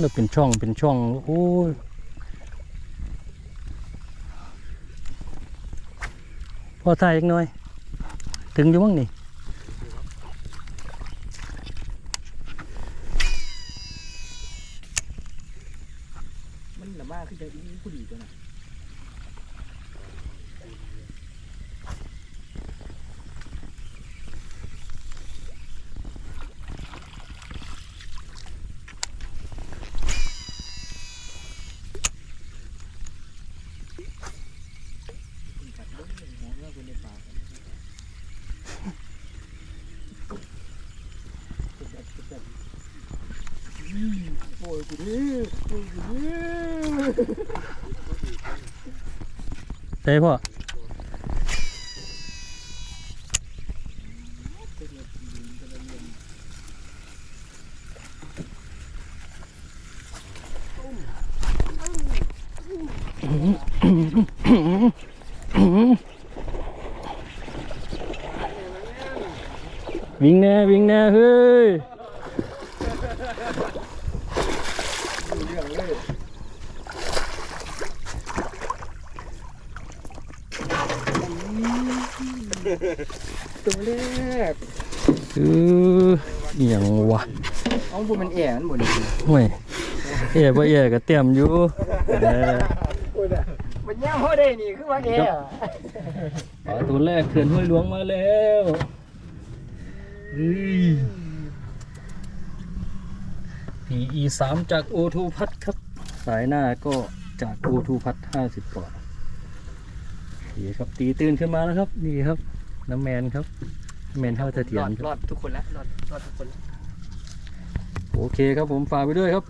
แล้วเป็นช่องเป็นช่องโอ้ยพอถ่ายอีกหน่อย ถึงอยู่มั้งนี่มันละมาคือจะอีผู้ดีตัวน่ะ โอ้ยกูดิโอ้ยกูดิใช่พ่อ วิ่งแน่วิ่งแน่เฮ้ยตัวแรกเอออหย่างวะเอาบุมันแอ่มันบุนี่ห่วยเอ๋บ่เอ๋ก็เตรียมอยู่เออมันย่างเขาได้นี่คือว่าแอ่ปลาตัวแรกเขื่อนห้วยหลวงมาแล้วเฮ้ย PE สามจาก O2 พัดครับ สายหน้าก็จาก O2 พัดห้าสิบปอนด์นี่ครับตีตื่นขึ้นมาแล้วครับ นี่ครับ น้ำแมนครับน้ำแมนเท่าเสถียรรอดครรับอดทุกคนแล้วรอดรอดทุกคนแล้วโอเคครับผมฝากไปด้วยครับ